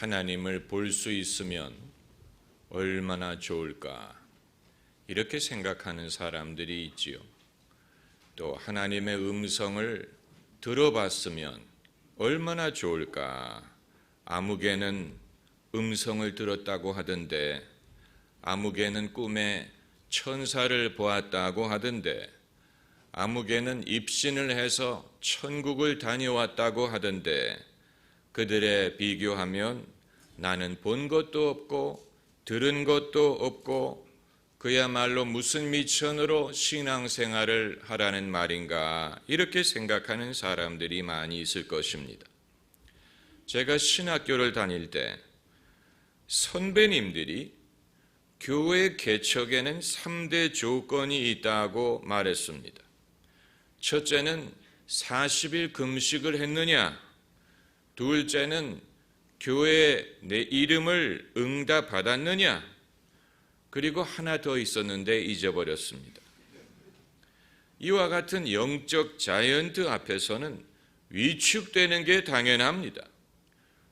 하나님을 볼 수 있으면 얼마나 좋을까 이렇게 생각하는 사람들이 있지요. 또 하나님의 음성을 들어봤으면 얼마나 좋을까. 아무개는 음성을 들었다고 하던데 아무개는 꿈에 천사를 보았다고 하던데 아무개는 입신을 해서 천국을 다녀왔다고 하던데 그들에 비교하면 나는 본 것도 없고 들은 것도 없고 그야말로 무슨 미천으로 신앙생활을 하라는 말인가 이렇게 생각하는 사람들이 많이 있을 것입니다. 제가 신학교를 다닐 때 선배님들이 교회 개척에는 3대 조건이 있다고 말했습니다. 첫째는 40일 금식을 했느냐, 둘째는 교회에 내 이름을 응답받았느냐, 그리고 하나 더 있었는데 잊어버렸습니다. 이와 같은 영적 자이언트 앞에서는 위축되는 게 당연합니다.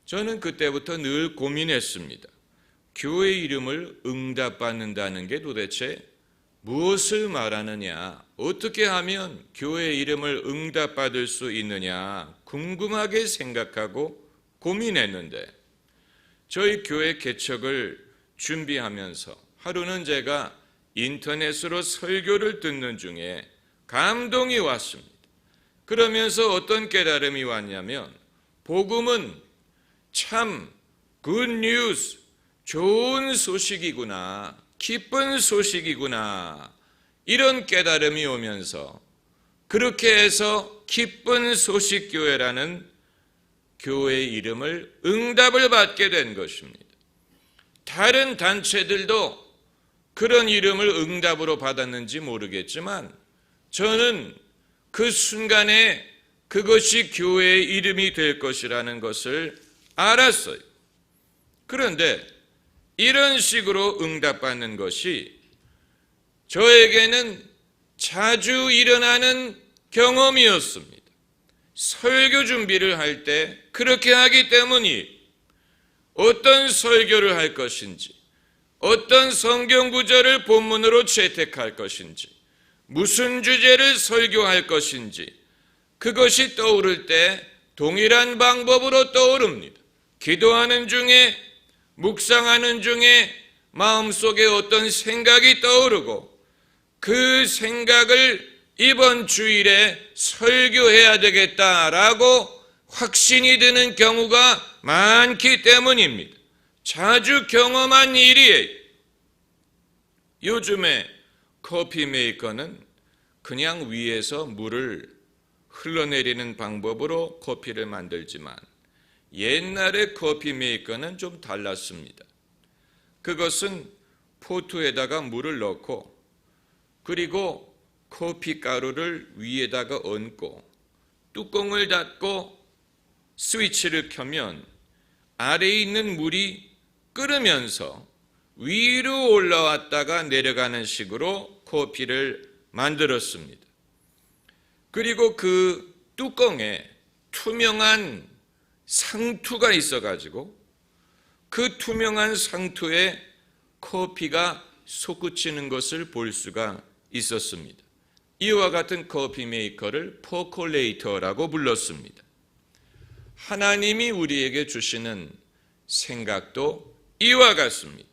저는 그때부터 늘 고민했습니다. 교회 이름을 응답받는다는 게 도대체 무엇을 말하느냐, 어떻게 하면 교회 이름을 응답받을 수 있느냐? 궁금하게 생각하고 고민했는데 저희 교회 개척을 준비하면서 하루는 제가 인터넷으로 설교를 듣는 중에 감동이 왔습니다. 그러면서 어떤 깨달음이 왔냐면 복음은 참 굿뉴스 좋은 소식이구나 기쁜 소식이구나 이런 깨달음이 오면서 그렇게 해서 기쁜 소식 교회라는 교회의 이름을 응답을 받게 된 것입니다. 다른 단체들도 그런 이름을 응답으로 받았는지 모르겠지만 저는 그 순간에 그것이 교회의 이름이 될 것이라는 것을 알았어요. 그런데 이런 식으로 응답받는 것이 저에게는 자주 일어나는 경험이었습니다. 설교 준비를 할 때 그렇게 하기 때문이 어떤 설교를 할 것인지, 어떤 성경 구절을 본문으로 채택할 것인지, 무슨 주제를 설교할 것인지, 그것이 떠오를 때 동일한 방법으로 떠오릅니다. 기도하는 중에, 묵상하는 중에 마음속에 어떤 생각이 떠오르고, 그 생각을 이번 주일에 설교해야 되겠다라고 확신이 드는 경우가 많기 때문입니다. 자주 경험한 일이에요. 요즘에 커피 메이커는 그냥 위에서 물을 흘러내리는 방법으로 커피를 만들지만 옛날의 커피 메이커는 좀 달랐습니다. 그것은 포트에다가 물을 넣고 그리고 커피 가루를 위에다가 얹고 뚜껑을 닫고 스위치를 켜면 아래에 있는 물이 끓으면서 위로 올라왔다가 내려가는 식으로 커피를 만들었습니다. 그리고 그 뚜껑에 투명한 상투가 있어가지고 그 투명한 상투에 커피가 솟구치는 것을 볼 수가 있었습니다. 이와 같은 커피 메이커를 포콜레이터라고 불렀습니다. 하나님이 우리에게 주시는 생각도 이와 같습니다.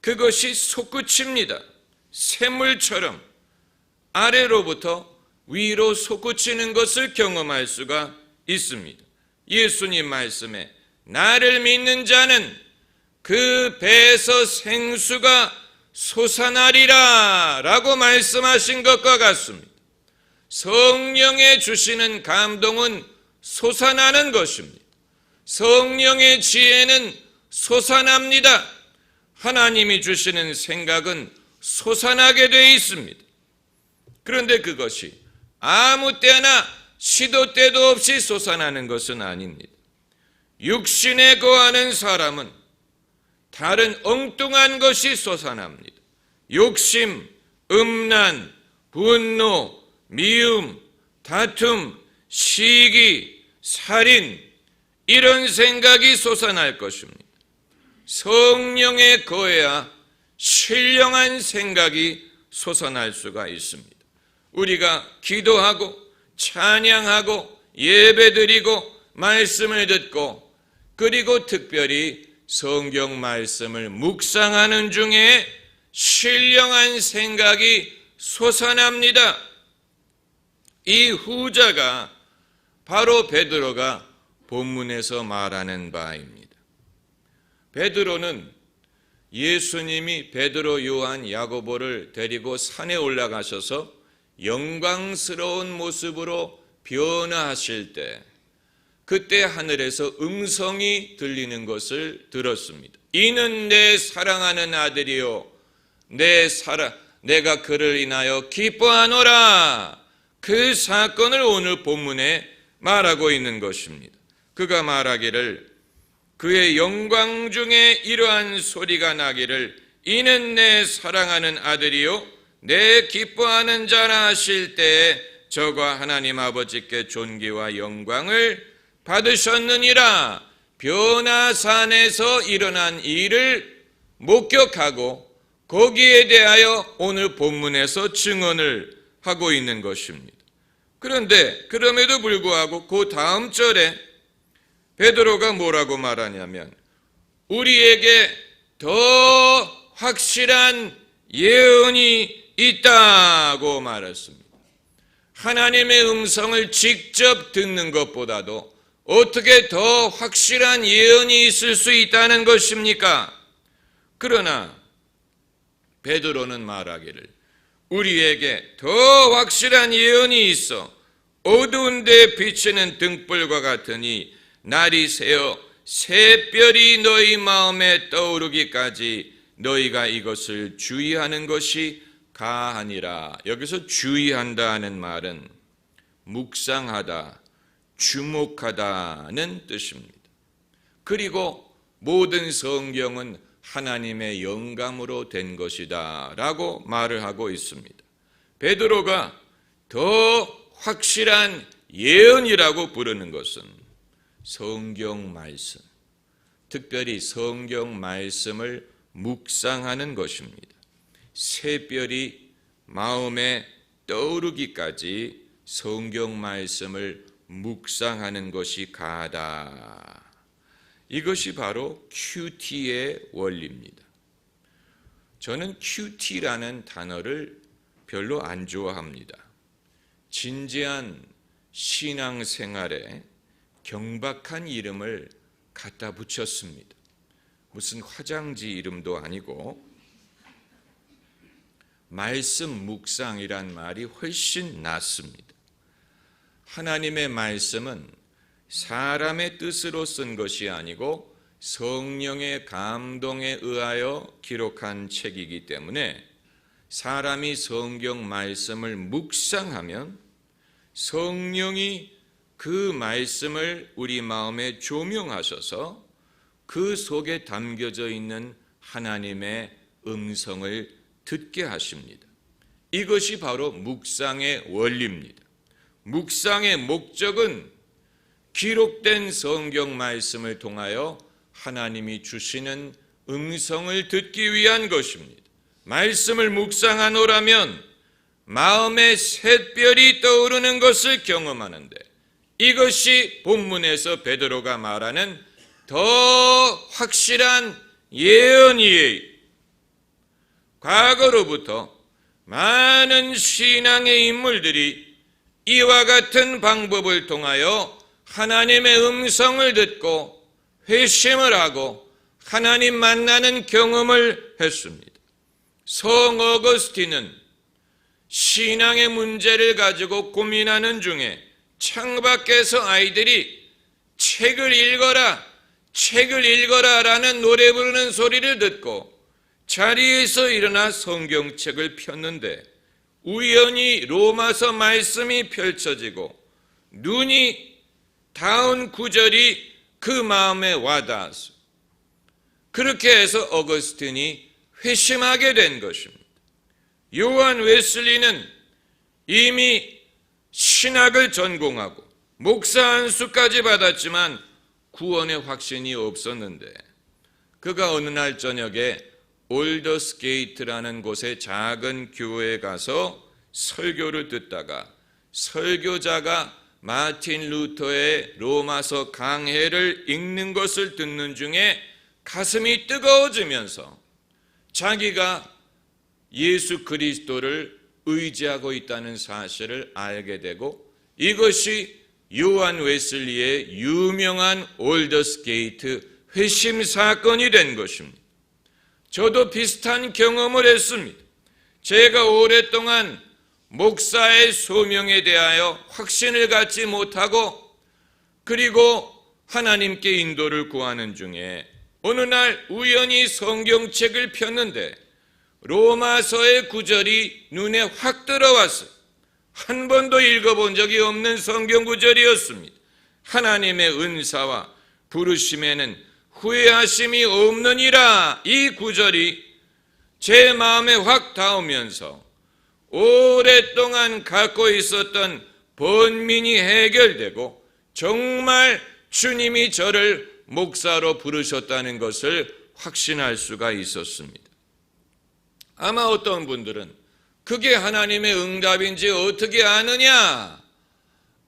그것이 솟구칩니다. 샘물처럼 아래로부터 위로 솟구치는 것을 경험할 수가 있습니다. 예수님 말씀에 나를 믿는 자는 그 배에서 생수가 솟아나리라 라고 말씀하신 것과 같습니다. 성령의 주시는 감동은 솟아나는 것입니다. 성령의 지혜는 솟아납니다. 하나님이 주시는 생각은 솟아나게 되어 있습니다. 그런데 그것이 아무 때나 시도 때도 없이 솟아나는 것은 아닙니다. 육신에 거하는 사람은 다른 엉뚱한 것이 솟아납니다. 욕심, 음란, 분노, 미움, 다툼, 시기, 살인 이런 생각이 솟아날 것입니다. 성령에 거해야 신령한 생각이 솟아날 수가 있습니다. 우리가 기도하고 찬양하고 예배드리고 말씀을 듣고 그리고 특별히 성경 말씀을 묵상하는 중에 신령한 생각이 솟아납니다. 이 후자가 바로 베드로가 본문에서 말하는 바입니다. 베드로는 예수님이 베드로, 요한, 야고보를 데리고 산에 올라가셔서 영광스러운 모습으로 변화하실 때 그때 하늘에서 음성이 들리는 것을 들었습니다. 이는 내 사랑하는 아들이요 내 사랑 내가 그를 인하여 기뻐하노라. 그 사건을 오늘 본문에 말하고 있는 것입니다. 그가 말하기를 그의 영광 중에 이러한 소리가 나기를 이는 내 사랑하는 아들이요 내 기뻐하는 자라 하실 때에 저가 하나님 아버지께 존귀와 영광을 받으셨느니라 변화산에서 일어난 일을 목격하고 거기에 대하여 오늘 본문에서 증언을 하고 있는 것입니다. 그런데 그럼에도 불구하고 그 다음 절에 베드로가 뭐라고 말하냐면 우리에게 더 확실한 예언이 있다고 말했습니다. 하나님의 음성을 직접 듣는 것보다도 어떻게 더 확실한 예언이 있을 수 있다는 것입니까? 그러나 베드로는 말하기를 우리에게 더 확실한 예언이 있어 어두운 데 비치는 등불과 같으니 날이 새어 새별이 너희 마음에 떠오르기까지 너희가 이것을 주의하는 것이 가하니라. 여기서 주의한다 하는 말은 묵상하다, 주목하다는 뜻입니다. 그리고 모든 성경은 하나님의 영감으로 된 것이다 라고 말을 하고 있습니다. 베드로가 더 확실한 예언이라고 부르는 것은 성경 말씀, 특별히 성경 말씀을 묵상하는 것입니다. 새별이 마음에 떠오르기까지 성경 말씀을 묵상하는 것이 가하다. 이것이 바로 QT의 원리입니다. 저는 QT라는 단어를 별로 안 좋아합니다. 진지한 신앙생활에 경박한 이름을 갖다 붙였습니다. 무슨 화장지 이름도 아니고 말씀 묵상이란 말이 훨씬 낫습니다. 하나님의 말씀은 사람의 뜻으로 쓴 것이 아니고 성령의 감동에 의하여 기록한 책이기 때문에 사람이 성경 말씀을 묵상하면 성령이 그 말씀을 우리 마음에 조명하셔서 그 속에 담겨져 있는 하나님의 음성을 듣게 하십니다. 이것이 바로 묵상의 원리입니다. 묵상의 목적은 기록된 성경 말씀을 통하여 하나님이 주시는 음성을 듣기 위한 것입니다. 말씀을 묵상하노라면 마음에 샛별이 떠오르는 것을 경험하는데 이것이 본문에서 베드로가 말하는 더 확실한 예언이에요. 과거로부터 많은 신앙의 인물들이 이와 같은 방법을 통하여 하나님의 음성을 듣고 회심을 하고 하나님 만나는 경험을 했습니다. 성 어거스틴은 신앙의 문제를 가지고 고민하는 중에 창밖에서 아이들이 책을 읽어라, 책을 읽어라 라는 노래 부르는 소리를 듣고 자리에서 일어나 성경책을 폈는데 우연히 로마서 말씀이 펼쳐지고 눈이 닿은 구절이 그 마음에 와닿았어. 그렇게 해서 어거스틴이 회심하게 된 것입니다. 요한 웨슬리는 이미 신학을 전공하고 목사 안수까지 받았지만 구원의 확신이 없었는데 그가 어느 날 저녁에 올더스 게이트라는 곳에 작은 교회에 가서 설교를 듣다가 설교자가 마틴 루터의 로마서 강해를 읽는 것을 듣는 중에 가슴이 뜨거워지면서 자기가 예수 그리스도를 의지하고 있다는 사실을 알게 되고 이것이 요한 웨슬리의 유명한 올더스 게이트 회심 사건이 된 것입니다. 저도 비슷한 경험을 했습니다. 제가 오랫동안 목사의 소명에 대하여 확신을 갖지 못하고 그리고 하나님께 인도를 구하는 중에 어느 날 우연히 성경책을 폈는데 로마서의 구절이 눈에 확 들어왔어요. 한 번도 읽어본 적이 없는 성경 구절이었습니다. 하나님의 은사와 부르심에는 후회하심이 없느니라 이 구절이 제 마음에 확 닿으면서 오랫동안 갖고 있었던 번민이 해결되고 정말 주님이 저를 목사로 부르셨다는 것을 확신할 수가 있었습니다. 아마 어떤 분들은 그게 하나님의 응답인지 어떻게 아느냐?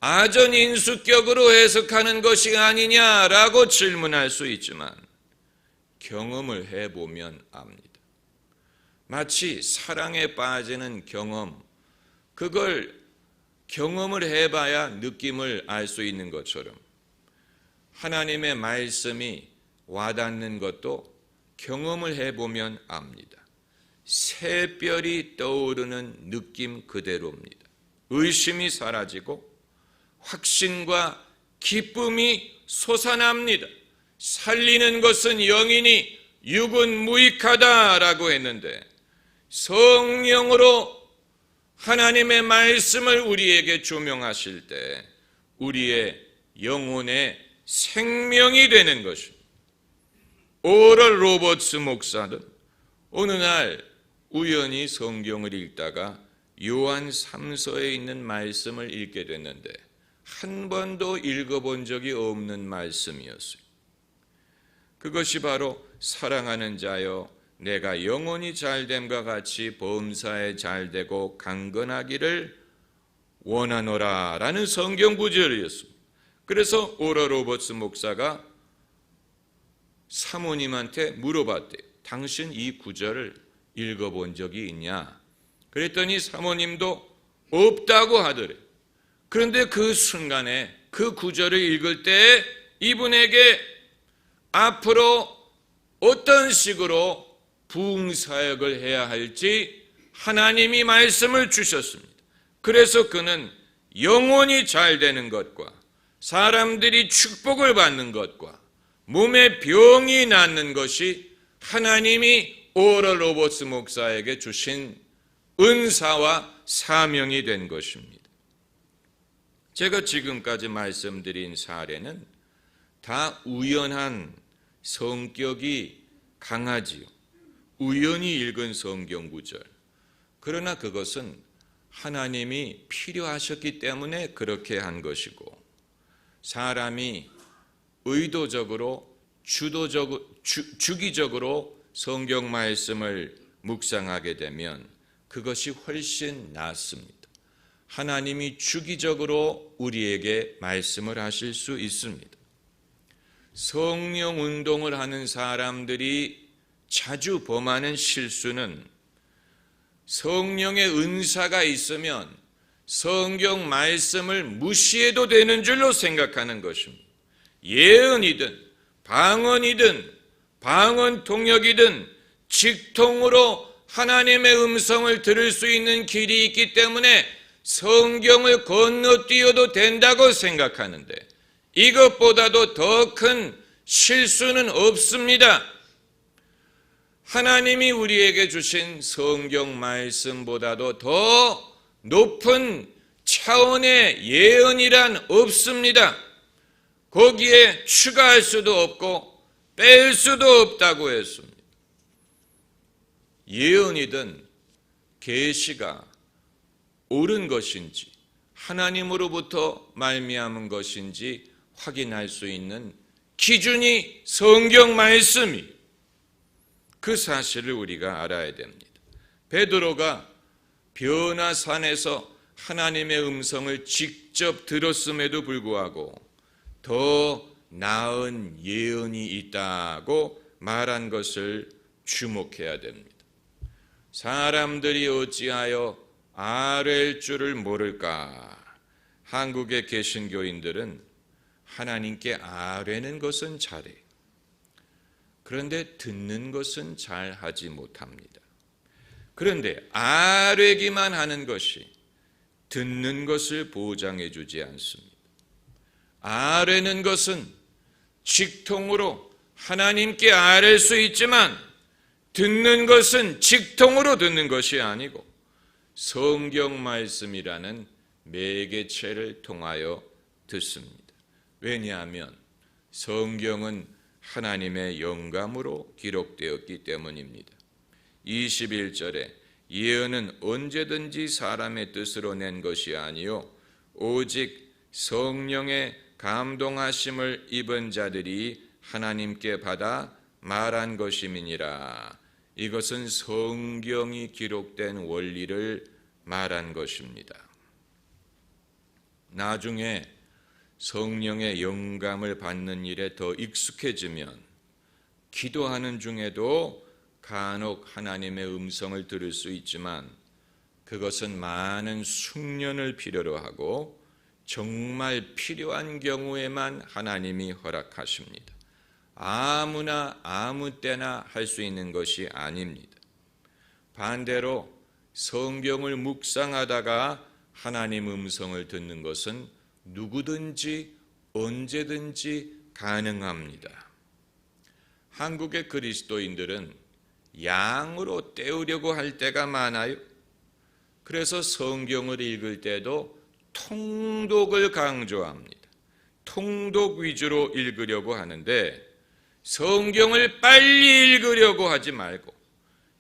아전인수격으로 해석하는 것이 아니냐라고 질문할 수 있지만 경험을 해보면 압니다. 마치 사랑에 빠지는 경험, 그걸 경험을 해봐야 느낌을 알 수 있는 것처럼 하나님의 말씀이 와닿는 것도 경험을 해보면 압니다. 새별이 떠오르는 느낌 그대로입니다. 의심이 사라지고 확신과 기쁨이 솟아납니다. 살리는 것은 영이니 육은 무익하다라고 했는데 성령으로 하나님의 말씀을 우리에게 조명하실 때 우리의 영혼의 생명이 되는 것입니다. 오럴 로버츠 목사는 어느 날 우연히 성경을 읽다가 요한 3서에 있는 말씀을 읽게 됐는데 한 번도 읽어본 적이 없는 말씀이었어요. 그것이 바로 사랑하는 자여 내가 영원히 잘됨과 같이 범사에 잘되고 강건하기를 원하노라 라는 성경 구절이었습니다. 그래서 오라 로버츠 목사가 사모님한테 물어봤대. 당신 이 구절을 읽어본 적이 있냐? 그랬더니 사모님도 없다고 하더래. 그런데 그 순간에 그 구절을 읽을 때 이분에게 앞으로 어떤 식으로 부흥사역을 해야 할지 하나님이 말씀을 주셨습니다. 그래서 그는 영혼이 잘 되는 것과 사람들이 축복을 받는 것과 몸에 병이 낫는 것이 하나님이 오럴 로버스 목사에게 주신 은사와 사명이 된 것입니다. 제가 지금까지 말씀드린 사례는 다 우연한 성격이 강하지요. 우연히 읽은 성경 구절. 그러나 그것은 하나님이 필요하셨기 때문에 그렇게 한 것이고 사람이 의도적으로 주도적 주, 주기적으로 성경 말씀을 묵상하게 되면 그것이 훨씬 낫습니다. 하나님이 주기적으로 우리에게 말씀을 하실 수 있습니다. 성령 운동을 하는 사람들이 자주 범하는 실수는 성령의 은사가 있으면 성경 말씀을 무시해도 되는 줄로 생각하는 것입니다. 예언이든 방언이든 방언 통역이든 직통으로 하나님의 음성을 들을 수 있는 길이 있기 때문에 성경을 건너뛰어도 된다고 생각하는데 이것보다도 더 큰 실수는 없습니다. 하나님이 우리에게 주신 성경 말씀보다도 더 높은 차원의 예언이란 없습니다. 거기에 추가할 수도 없고 뺄 수도 없다고 했습니다. 예언이든 계시가 옳은 것인지 하나님으로부터 말미암은 것인지 확인할 수 있는 기준이 성경 말씀이 그 사실을 우리가 알아야 됩니다. 베드로가 변화산에서 하나님의 음성을 직접 들었음에도 불구하고 더 나은 예언이 있다고 말한 것을 주목해야 됩니다. 사람들이 어찌하여 아랠 줄을 모를까? 한국에 계신 교인들은 하나님께 아뢰는 것은 잘해. 그런데 듣는 것은 잘 하지 못합니다. 그런데 아뢰기만 하는 것이 듣는 것을 보장해 주지 않습니다. 아뢰는 것은 직통으로 하나님께 아랠 수 있지만 듣는 것은 직통으로 듣는 것이 아니고 성경 말씀이라는 매개체를 통하여 듣습니다. 왜냐하면 성경은 하나님의 영감으로 기록되었기 때문입니다. 21절에 예언은 언제든지 사람의 뜻으로 낸 것이 아니요 오직 성령의 감동하심을 입은 자들이 하나님께 받아 말한 것임이니라. 이것은 성경이 기록된 원리를 말한 것입니다. 나중에 성령의 영감을 받는 일에 더 익숙해지면 기도하는 중에도 간혹 하나님의 음성을 들을 수 있지만 그것은 많은 숙련을 필요로 하고 정말 필요한 경우에만 하나님이 허락하십니다. 아무나 아무 때나 할 수 있는 것이 아닙니다. 반대로 성경을 묵상하다가 하나님 음성을 듣는 것은 누구든지 언제든지 가능합니다. 한국의 그리스도인들은 양으로 때우려고 할 때가 많아요. 그래서 성경을 읽을 때도 통독을 강조합니다. 통독 위주로 읽으려고 하는데 성경을 빨리 읽으려고 하지 말고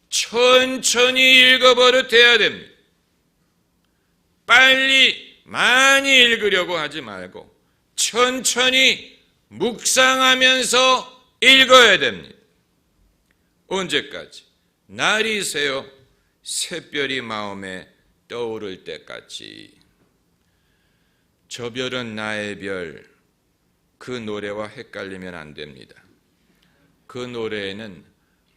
천천히 읽어버릇해야 됩니다. 빨리 많이 읽으려고 하지 말고 천천히 묵상하면서 읽어야 됩니다. 언제까지? 날이 새어 새별이 마음에 떠오를 때까지. 저 별은 나의 별, 그 노래와 헷갈리면 안 됩니다. 그 노래에는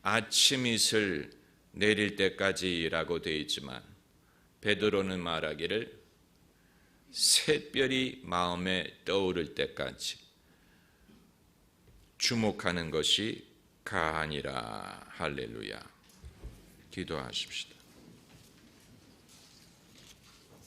아침 이슬 내릴 때까지라고 되어 있지만 베드로는 말하기를 새별이 마음에 떠오를 때까지 주목하는 것이 가하니라 할렐루야 기도하십시다.